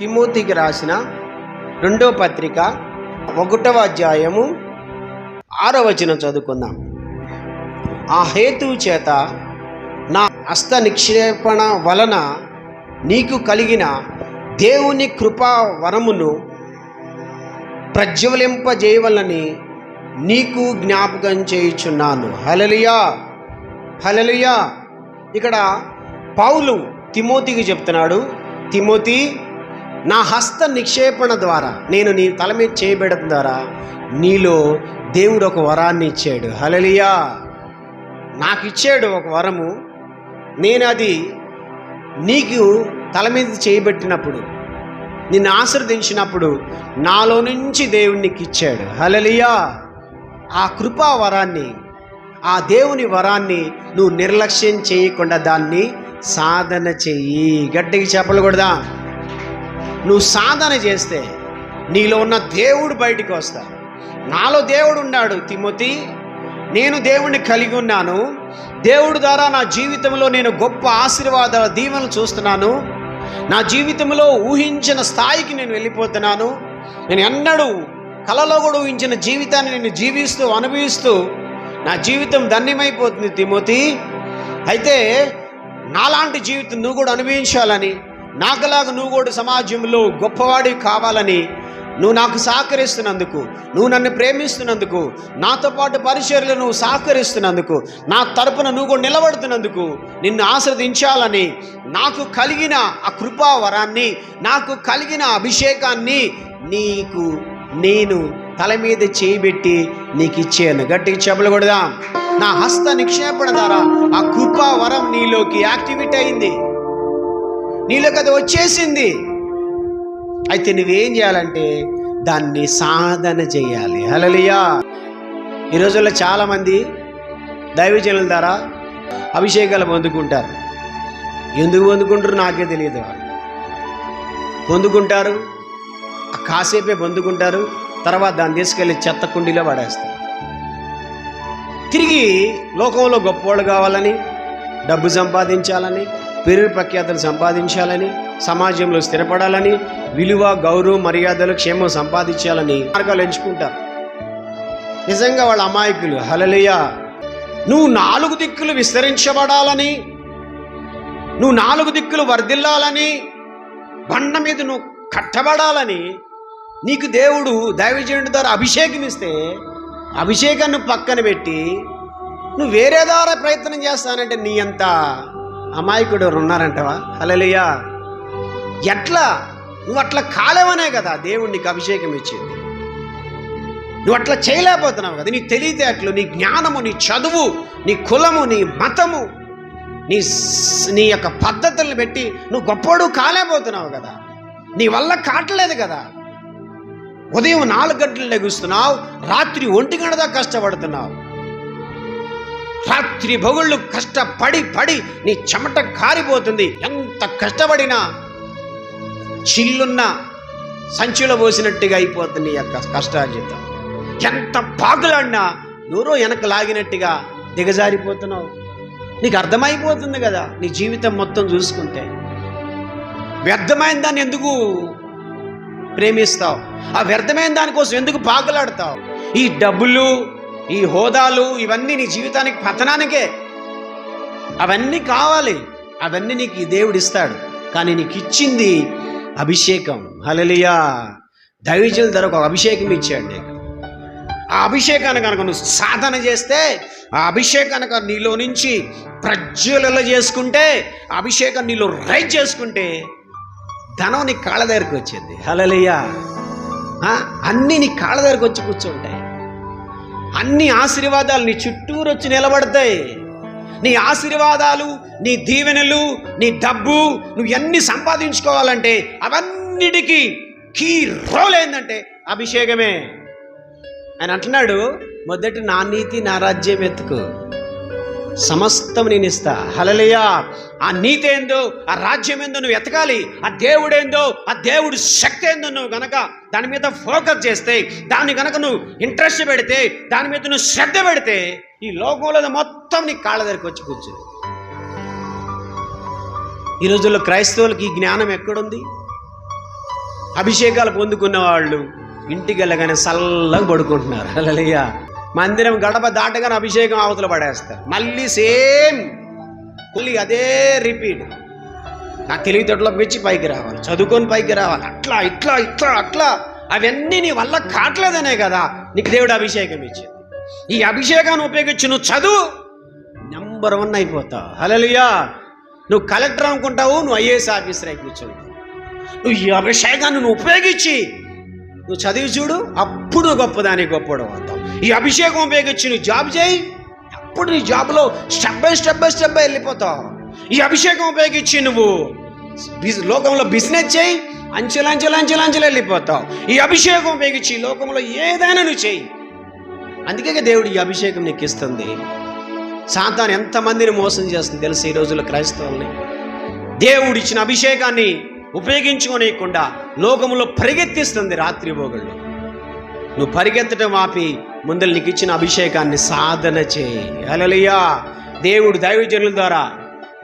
తిమోతికి రాసిన రెండో పత్రిక ఒకటవ అధ్యాయము ఆరో వచనం చదువుకుందాం. ఆ హేతువు చేత నా హస్త నిక్షేపణ వలన నీకు కలిగిన దేవుని కృపా వరమును ప్రజ్వలింపజేయవలని నీకు జ్ఞాపకం చేయుచున్నాను. హలలియా హలలియా ఇక్కడ పౌలు తిమోతికి చెప్తున్నాడు. తిమోతి నా హస్త నిక్షేపణ ద్వారా నేను నీ తల మీద చేయబెడడం ద్వారా నీలో దేవుడు ఒక వరాన్ని ఇచ్చాడు. హలలియా నాకు ఇచ్చాడు ఒక వరము. నేను అది నీకు తల మీద చేయబెట్టినప్పుడు నిన్ను ఆశీర్వదించినప్పుడు నాలో నుంచి దేవునికి ఇచ్చాడు హలలియా ఆ కృపా వరాన్ని ఆ దేవుని వరాన్ని నువ్వు నిర్లక్ష్యం చేయకుండా దాన్ని సాధన చెయ్యి. గట్టిగా చెప్పకూడదా నువ్వు సాధన చేస్తే నీలో ఉన్న దేవుడు బయటికి వస్తాడు. నాలో దేవుడు ఉన్నాడు తిమోతి. నేను దేవుణ్ణి కలిగి ఉన్నాను. దేవుడు ద్వారా నా జీవితంలో నేను గొప్ప ఆశీర్వాద దీవెనలు చూస్తున్నాను. నా జీవితంలో ఊహించిన స్థాయికి నేను వెళ్ళిపోతున్నాను. నేను ఎన్నడూ కలలో కూడా ఊహించిన జీవితాన్ని నేను జీవిస్తూ అనుభవిస్తూ నా జీవితం ధన్యమైపోతుంది తిమోతి. అయితే నాలాంటి జీవితం నువ్వు కూడా అనుభవించాలని నాకులాగా నువ్వు కూడా సమాజంలో గొప్పవాడి కావాలని నువ్వు నాకు సహకరిస్తున్నందుకు నువ్వు నన్ను ప్రేమిస్తున్నందుకు నాతో పాటు పరిచర్లు నువ్వు సహకరిస్తున్నందుకు నా తరపున నువ్వు కూడా నిలబడుతున్నందుకు నిన్ను ఆశ్రదించాలని నాకు కలిగిన ఆ కృపా వరాన్ని నాకు కలిగిన అభిషేకాన్ని నీకు నేను తల మీద చేయిబెట్టి నీకు ఇచ్చాను గట్టిగా చెప్పకూడదా నా హస్త నిక్షేపణ ద్వారా ఆ కృపా వరం నీలోకి యాక్టివేట్ అయింది. నీలోకి అది వచ్చేసింది. అయితే నువ్వేం చేయాలంటే దాన్ని సాధన చేయాలి. హలలియా ఈ రోజుల్లో చాలామంది దైవజనుల ద్వారా అభిషేకాలు పొందుకుంటారు. ఎందుకు పొందుకుంటారు? నాకే తెలియదు. పొందుకుంటారు. ఆ కాసేపే పొందుకుంటారు. తర్వాత దాన్ని తీసుకెళ్ళి చెత్త కుండీలో పడేస్తారు. తిరిగి లోకంలో గొప్పవాళ్ళు కావాలని డబ్బు సంపాదించాలని పేరు ప్రఖ్యాతలు సంపాదించాలని సమాజంలో స్థిరపడాలని విలువ గౌరవం మర్యాదలు క్షేమం సంపాదించాలని మార్గాలు ఎంచుకుంటారు. నిజంగా వాళ్ళ అమాయకులు హలలియ నువ్వు నాలుగు దిక్కులు విస్తరించబడాలని నువ్వు నాలుగు దిక్కులు వర్ధిల్లాలని బండ మీద నువ్వు కట్టబడాలని నీకు దేవుడు దైవజనుడి ద్వారా అభిషేకం ఇస్తే అభిషేకాన్ని పక్కన పెట్టి నువ్వు వేరే ద్వారా ప్రయత్నం చేస్తానంటే నీ అంతా అమాయకుడు ఎవరు ఉన్నారంటవా? హలలియా ఎట్లా? నువ్వు అట్లా కాలేవనే కదా దేవుడు నీకు అభిషేకం ఇచ్చింది. నువ్వు అట్లా చేయలేకపోతున్నావు కదా. నీ తెలివితేటలు నీ జ్ఞానము నీ చదువు నీ కులము నీ మతము నీ నీ యొక్క పద్ధతులను పెట్టి నువ్వు గొప్పోడు కాలేకపోతున్నావు కదా. నీ వల్ల కాటలేదు కదా. ఉదయం నాలుగు గంటలు లెగుస్తున్నావు రాత్రి ఒంటి గంట కష్టపడుతున్నావు. రాత్రి బొగుళ్ళు కష్టపడి పడి నీ చెమట కారిపోతుంది. ఎంత కష్టపడినా చిల్లున్న సంచిలో పోసినట్టుగా అయిపోతుంది నీ యొక్క కష్టార్జితం. ఎంత పాకులాడినా ఎవరో వెనక లాగినట్టుగా దిగజారిపోతున్నావు. నీకు అర్థమైపోతుంది కదా నీ జీవితం మొత్తం చూసుకుంటే. వ్యర్థమైన దాన్ని ఎందుకు ప్రేమిస్తావు? ఆ వ్యర్థమైన దానికోసం ఎందుకు పాకులాడతావు? ఈ డబ్బులు ఈ హోదాలు ఇవన్నీ నీ జీవితానికి పతనానికే. అవన్నీ కావాలి. అవన్నీ నీకు ఈ దేవుడు ఇస్తాడు. కానీ నీకు ఇచ్చింది అభిషేకం. హలలియా దైవజల ధర ఒక అభిషేకం ఇచ్చాడు నీకు. ఆ అభిషేకాన్ని కనుక నువ్వు సాధన చేస్తే ఆ అభిషేకాన్ని కనుక నీలో నుంచి ప్రజ్వలలో చేసుకుంటే అభిషేకం నీలో రైజ్ చేసుకుంటే ధనం నీ కాళ్ళ దగ్గరికి వచ్చింది. హలలియా అన్నీ నీ కాళ్ళ దగ్గరికి వచ్చి కూర్చుంటాయి. అన్ని ఆశీర్వాదాలు నీ చుట్టూరు వచ్చి నిలబడతాయి. నీ ఆశీర్వాదాలు నీ దీవెనలు నీ డబ్బు నువ్వు ఎన్ని సంపాదించుకోవాలంటే అవన్నిటికీ కీ రోల్ ఏంటంటే అభిషేకమే. ఆయన అంటున్నాడు మొదటి నా నీతి నా రాజ్యం ఎత్తుకు. సమస్తం నేను ఇస్తా హలలియా ఆ నీతి ఏందో ఆ రాజ్యం ఏందో నువ్వు ఎతకాలి. ఆ దేవుడేందో ఆ దేవుడి శక్తి ఏందో నువ్వు గనక దాని మీద ఫోకస్ చేస్తే దాన్ని గనక నువ్వు ఇంట్రెస్ట్ పెడితే దాని మీద నువ్వు శ్రద్ధ పెడితే ఈ లోకంలో మొత్తం నీ కాళ్ళ దగ్గరికి వచ్చి కూర్చుంది ఈ రోజుల్లో క్రైస్తవులకి ఈ జ్ఞానం ఎక్కడుంది? అభిషేకాలు పొందుకున్న వాళ్ళు ఇంటికి వెళ్ళగానే చల్లగా పడుకుంటున్నారు. అలలియా మందిరం గడప దాటగానే అభిషేకం అవతల పడేస్తారు. మళ్ళీ సేమ్ మళ్ళీ అదే రిపీట్. నా తెలివితేటలో మెచ్చి పైకి రావాలి చదువుకొని పైకి రావాలి. అట్లా ఇట్లా ఇట్లా అట్లా. అవన్నీ నీ వల్ల కావట్లేదనే కదా నీకు దేవుడు అభిషేకం ఇచ్చింది. ఈ అభిషేకాన్ని ఉపయోగించి నువ్వు చదువు. నెంబర్ వన్ అయిపోతావు హలలియా నువ్వు కలెక్టర్ అనుకుంటావు నువ్వు ఐఏఎస్ ఆఫీసర్ అయి కూర్చుంటావు నువ్వు ఈ అభిషేకాన్ని నువ్వు ఉపయోగించి నువ్వు చదివి చూడు అప్పుడు గొప్పదానికి గొప్పడు అవుతావు. ఈ అభిషేకం ఉపయోగించి నువ్వు జాబ్ చేయి. అప్పుడు నీ జాబ్లో step by step by step by వెళ్ళిపోతావు. ఈ అభిషేకం ఉపయోగించి నువ్వు లోకంలో బిజినెస్ చేయి. అంచెలంచెలు అంచెలంచెలు వెళ్ళిపోతావు. ఈ అభిషేకం ఉపయోగించి లోకంలో ఏదైనా నువ్వు చేయి. అందుకే దేవుడు ఈ అభిషేకం నీకు ఇస్తుంది. సాతాన్ ఎంతమందిని మోసం చేస్తుంది తెలుసు ఈ రోజుల్లో క్రైస్తవుల్ని? దేవుడు ఇచ్చిన అభిషేకాన్ని ఉపయోగించుకోనియకుండా లోకములో పరిగెత్తిస్తుంది రాత్రి భోగళ్ళు నువ్వు పరిగెత్తడం ఆపి ముందర నీకు ఇచ్చిన అభిషేకాన్ని సాధన చేయి. అలలియా దేవుడు దైవజనుల ద్వారా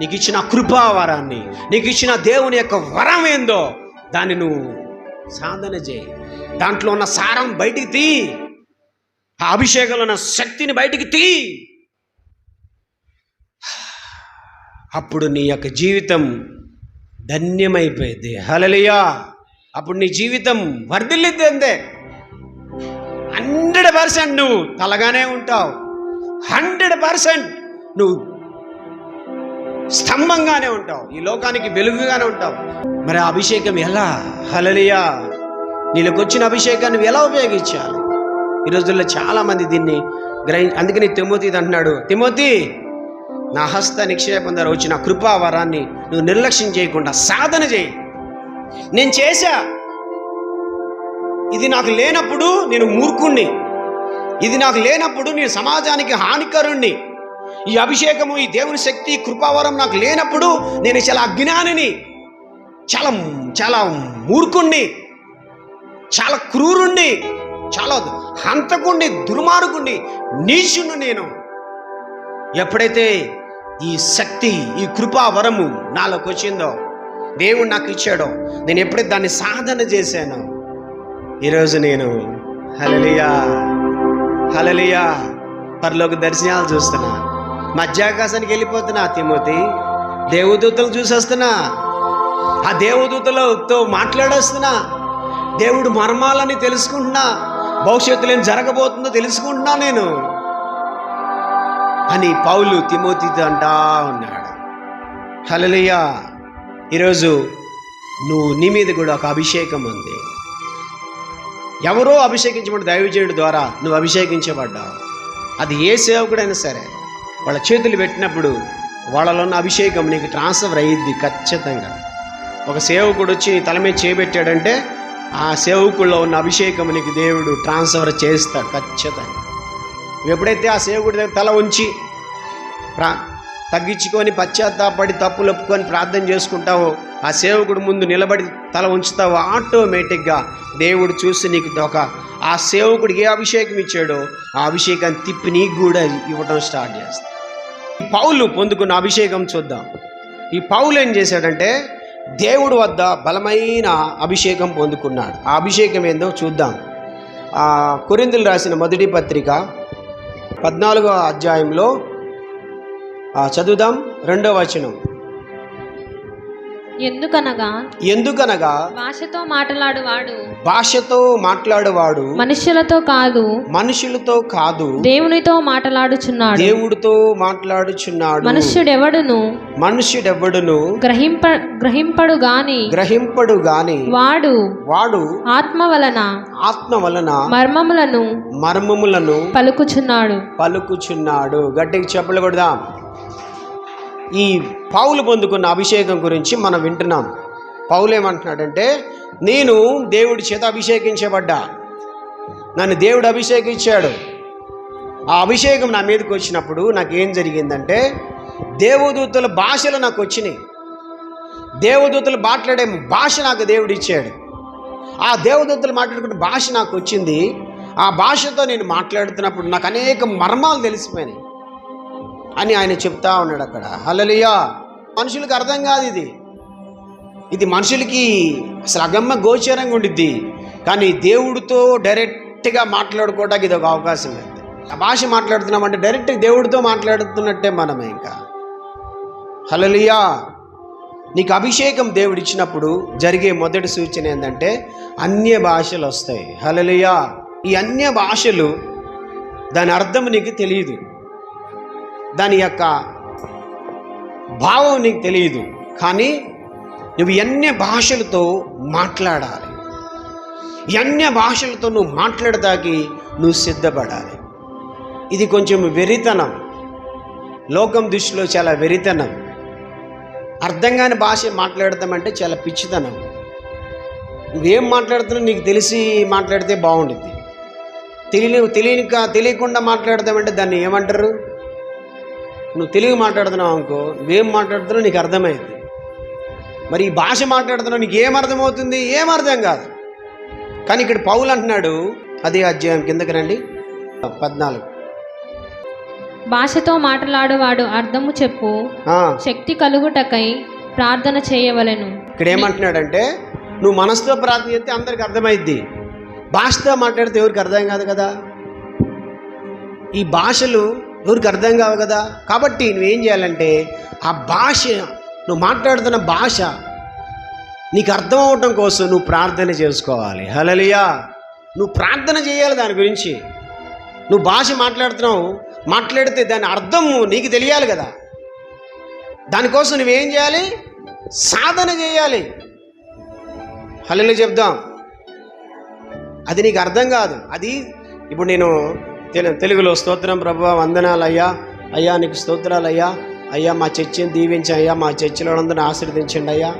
నీకు ఇచ్చిన కృపావరాన్ని నీకు ఇచ్చిన దేవుని యొక్క వరం ఏందో దాన్ని నువ్వు సాధన చేయి. దాంట్లో ఉన్న సారం బయటికి తీ ఆ అభిషేకంలో ఉన్న శక్తిని బయటికి తీ అప్పుడు నీ యొక్క జీవితం ధన్యమైపోయింది. హలలియా అప్పుడు నీ జీవితం వర్ధిల్లిద్ది అంతే. హండ్రెడ్ పర్సెంట్ నువ్వు తలగానే ఉంటావు. హండ్రెడ్ పర్సెంట్ నువ్వు స్తంభంగానే ఉంటావు. ఈ లోకానికి వెలుగుగానే ఉంటావు. మరి ఆ అభిషేకం ఎలా? హలలియా నీళ్ళకి వచ్చిన అభిషేకాన్ని నువ్వు ఎలా ఉపయోగించాలి? ఈ రోజుల్లో చాలామంది దీన్ని గ్రహి అందుకని తిమోతి అంటున్నాడు. తిమోతి నా హస్త నిక్షేపం ద్వారా వచ్చిన కృపావరాన్ని నువ్వు నిర్లక్ష్యం చేయకుండా సాధన చేయి. నేను చేశా. ఇది నాకు లేనప్పుడు నేను మూర్ఖుణ్ణి. ఇది నాకు లేనప్పుడు నేను సమాజానికి హానికరుణ్ణి. ఈ అభిషేకము ఈ దేవుని శక్తి ఈ కృపావరం నాకు లేనప్పుడు నేను చాలా అజ్ఞానిని చాలా చాలా మూర్ఖుణ్ణి చాలా క్రూరుణ్ణి చాలా హంతకుణ్ణి దుర్మార్గుణ్ణి నీచుణ్ణి నేను. ఎప్పుడైతే ఈ శక్తి ఈ కృపావరము నాలోకి వచ్చిందో దేవుడు నాకు ఇచ్చాడో నేను ఎప్పుడైతే దాన్ని సాధన చేశానో ఈరోజు నేను హలలియా హలలియా పరలోక దర్శనాలు చూస్తున్నా. మధ్యాకాశానికి వెళ్ళిపోతున్నా తిమోతి. దేవదూతలు చూసేస్తున్నా. ఆ దేవదూతలతో మాట్లాడేస్తున్నా. దేవుడు మర్మాలని తెలుసుకుంటున్నా. భవిష్యత్తులో ఏం జరగబోతుందో తెలుసుకుంటున్నా నేను. అని పౌలు తిమోతితో అంటా ఉన్నాడు. హలలియా ఈరోజు నువ్వు నీ మీద కూడా ఒక అభిషేకం ఉంది. ఎవరో అభిషేకించబడి దైవజనుడి ద్వారా నువ్వు అభిషేకించబడ్డావు. అది ఏ సేవకుడైనా సరే వాళ్ళ చేతులు పెట్టినప్పుడు వాళ్ళలో ఉన్న అభిషేకం నీకు ట్రాన్స్ఫర్ అయ్యిద్ది ఖచ్చితంగా. ఒక సేవకుడు వచ్చి నీ తల మీద చేపెట్టాడంటే ఆ సేవకుల్లో ఉన్న అభిషేకం నీకు దేవుడు ట్రాన్స్ఫర్ చేస్తాడు ఖచ్చితంగా. నువ్వు ఎప్పుడైతే ఆ సేవకుడి దగ్గర తల ఉంచి ప్రా తగ్గించుకొని పశ్చాత్తాపడి తప్పులు ఒప్పుకొని ప్రార్థన చేసుకుంటావో ఆ సేవకుడు ముందు నిలబడి తల ఉంచుతావో ఆటోమేటిక్గా దేవుడు చూసి నీకు దొక ఆ సేవకుడికి ఏ అభిషేకం ఇచ్చాడో ఆ అభిషేకాన్ని తిప్పి నీకు కూడా ఇవ్వడం స్టార్ట్ చేస్తాడు. ఈ పౌలు పొందుకున్న అభిషేకం చూద్దాం. ఈ పౌలు ఏం చేశాడంటే దేవుడు వద్ద బలమైన అభిషేకం పొందుకున్నాడు. ఆ అభిషేకం ఏందో చూద్దాం. కొరిందులు రాసిన మొదటి పత్రిక పద్నాలుగో అధ్యాయంలో చదువుదాం రెండో వచనం. ఎందుకనగా? ఎందుకనగా? భాషతో మాట్లాడువాడు. భాషతో మాట్లాడేవాడు. మనుష్యులతో కాదు. మనుషులతో కాదు. దేవునితో మాట్లాడుచున్నాడు. దేవుడితో మాట్లాడుచున్నాడు. మనుష్యుడెవడును? మనుష్యుడెవ్వడును గ్రహింప గ్రహింపడు గాని గ్రహింపడు గాని వాడు వాడు ఆత్మ వలన ఆత్మ వలన మర్మములను. మర్మములను. పలుకుచున్నాడు. పలుకుచున్నాడు. గట్టికి చెప్పలు కొడదాం ఈ పౌలు పొందుకున్న అభిషేకం గురించి మనం వింటున్నాం. పౌలు ఏమంటున్నాడంటే నేను దేవుడి చేత అభిషేకించబడ్డా. నన్ను దేవుడు అభిషేకించాడు. ఆ అభిషేకం నా మీదకి వచ్చినప్పుడు నాకు ఏం జరిగిందంటే దేవదూతల భాషలు నాకు వచ్చినాయి. దేవదూతలు మాట్లాడే భాష నాకు దేవుడు ఇచ్చాడు. ఆ దేవదూతలు మాట్లాడుకునే భాష నాకు వచ్చింది. ఆ భాషతో నేను మాట్లాడుతున్నప్పుడు నాకు అనేక మర్మాలు తెలిసిపోయినాయి. అని ఆయన చెప్తా ఉన్నాడు అక్కడ. హలలియా మనుషులకు అర్థం కాదు ఇది. ఇది మనుషులకి అసలు అగమ్మ గోచరంగా ఉండిద్ది. కానీ దేవుడితో డైరెక్ట్గా మాట్లాడుకోవడానికి ఇది ఒక అవకాశం ఉంది ఆ భాష మాట్లాడుతున్నామంటే డైరెక్ట్ దేవుడితో మాట్లాడుతున్నట్టే మనమే ఇంకా. హలలియా నీకు అభిషేకం దేవుడు ఇచ్చినప్పుడు జరిగే మొదటి సూచన ఏంటంటే అన్య భాషలు వస్తాయి. హలలియా ఈ అన్య భాషలు దాని అర్థం నీకు తెలియదు. దాని యొక్క భావం నీకు తెలియదు. కానీ నువ్వు ఎన్ని భాషలతో మాట్లాడాలి ఎన్ని భాషలతో నువ్వు మాట్లాడదాకి నువ్వు సిద్ధపడాలి. ఇది కొంచెం వెరితనం. లోకం దృష్టిలో చాలా వెరితనం. అర్థం కాని భాష మాట్లాడతామంటే చాలా పిచ్చితనం. నువ్వేం మాట్లాడుతున్నావు నీకు తెలిసి మాట్లాడితే బాగుంటుంది తెలియని తెలియక తెలియకుండా మాట్లాడతామంటే దాన్ని ఏమంటారు? నువ్వు తెలుగు మాట్లాడుతున్నావు అనుకో నువ్వేం మాట్లాడుతున్నావు నీకు అర్థమైంది. మరి ఈ భాష మాట్లాడుతున్నావు నీకు ఏం అర్థమవుతుంది? ఏం అర్థం కాదు. కానీ ఇక్కడ పౌలు అంటున్నాడు అదే అధ్యాయం కిందకి రండి. పద్నాలుగు. భాషతో మాట్లాడువాడు అర్థము చెప్పు శక్తి కలుగుటకై ప్రార్థన చేయవలెను. ఇక్కడ ఏమంటున్నాడంటే నువ్వు మనసుతో ప్రార్థన చేస్తే అందరికి అర్థమైద్ది. భాషతో మాట్లాడితే ఎవరికి అర్థం కాదు కదా? ఈ భాషలు ఎవరికి అర్థం కావు కదా? కాబట్టి నువ్వేం చేయాలంటే ఆ భాష నువ్వు మాట్లాడుతున్న భాష నీకు అర్థం అవటం కోసం నువ్వు ప్రార్థన చేసుకోవాలి. హలలియా నువ్వు ప్రార్థన చేయాలి దాని గురించి. నువ్వు భాష మాట్లాడుతున్నావు మాట్లాడితే దాని అర్థం నీకు తెలియాలి కదా. దానికోసం నువ్వేం చేయాలి? సాధన చేయాలి. హలో చెప్దాం. అది నీకు అర్థం కాదు. అది ఇప్పుడు నేను తెలుగులో స్తోత్రం ప్రభు వందనాలు అయ్యా అయ్యా నీకు స్తోత్రాలు అయ్యా అయ్యా మా చర్చిని దీవించి అయ్యా. మా చర్చిలో అందరిని ఆశీర్వదించండి అయ్యా.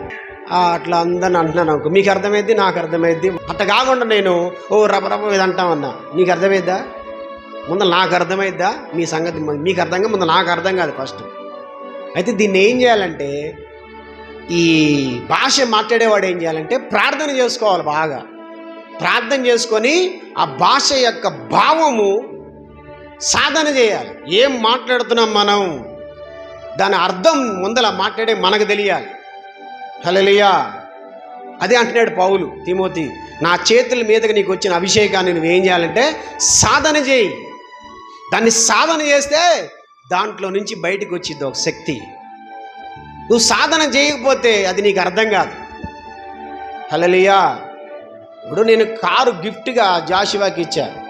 అట్లా అందరిని అంటున్నాను అనుకో మీకు అర్థమైద్ది? నాకు అర్థమైద్ది. అట్లా కాకుండా నేను ఓ రప ఇది అంటామన్నా నీకు అర్థమైద్దా? ముందు నాకు అర్థమైద్దా? మీ సంగతి మీకు అర్థంగా ముందు నాకు అర్థం కాదు ఫస్ట్. అయితే దీన్ని ఏం చేయాలంటే ఈ భాష మాట్లాడేవాడు ఏం చేయాలంటే ప్రార్థన చేసుకోవాలి బాగా. ప్రార్థన చేసుకొని ఆ భాష యొక్క భావము సాధన చేయాలి. ఏం మాట్లాడుతున్నాం మనం? దాని అర్థం ముందల మాట్లాడే మనకు తెలియాలి. హలలియా అదే అంటున్నాడు పౌలు తిమోతి నా చేతుల మీదకి నీకు వచ్చిన అభిషేకాన్ని నువ్వేం చేయాలంటే సాధన చేయి. దాన్ని సాధన చేస్తే దాంట్లో నుంచి బయటకు వచ్చింది ఒక శక్తి. నువ్వు సాధన చేయకపోతే అది నీకు అర్థం కాదు. హలలియా ఇప్పుడు నేను కారు గిఫ్ట్గా జాషువాకి ఇచ్చాను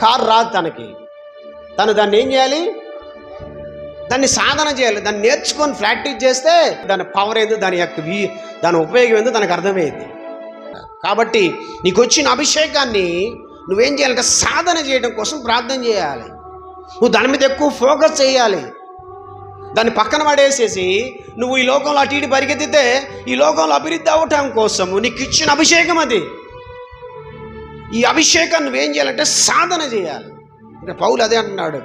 కారు రాదు తనకి. తను దాన్ని ఏం చేయాలి? దాన్ని సాధన చేయాలి. దాన్ని నేర్చుకొని ప్రాక్టీస్ చేస్తే దాని పవర్ ఏందో దాని యొక్క వీ దాని ఉపయోగం ఏందో తనకు అర్థమైంది కాబట్టి నీకు వచ్చిన అభిషేకాన్ని నువ్వేం చేయాలంటే సాధన చేయడం కోసం ప్రార్థన చేయాలి. నువ్వు దాని మీద ఎక్కువ ఫోకస్ చేయాలి. దాన్ని పక్కన పడేసేసి నువ్వు ఈ లోకంలో అటు ఇటు పరిగెత్తితే ఈ లోకంలో అభివృద్ధి అవ్వటం కోసం నీకు ఇచ్చిన అభిషేకం అది. ఈ అభిషేకాన్ని నువ్వేం చేయాలంటే సాధన చేయాలి. అంటే పౌలు అదే అంటున్నాడు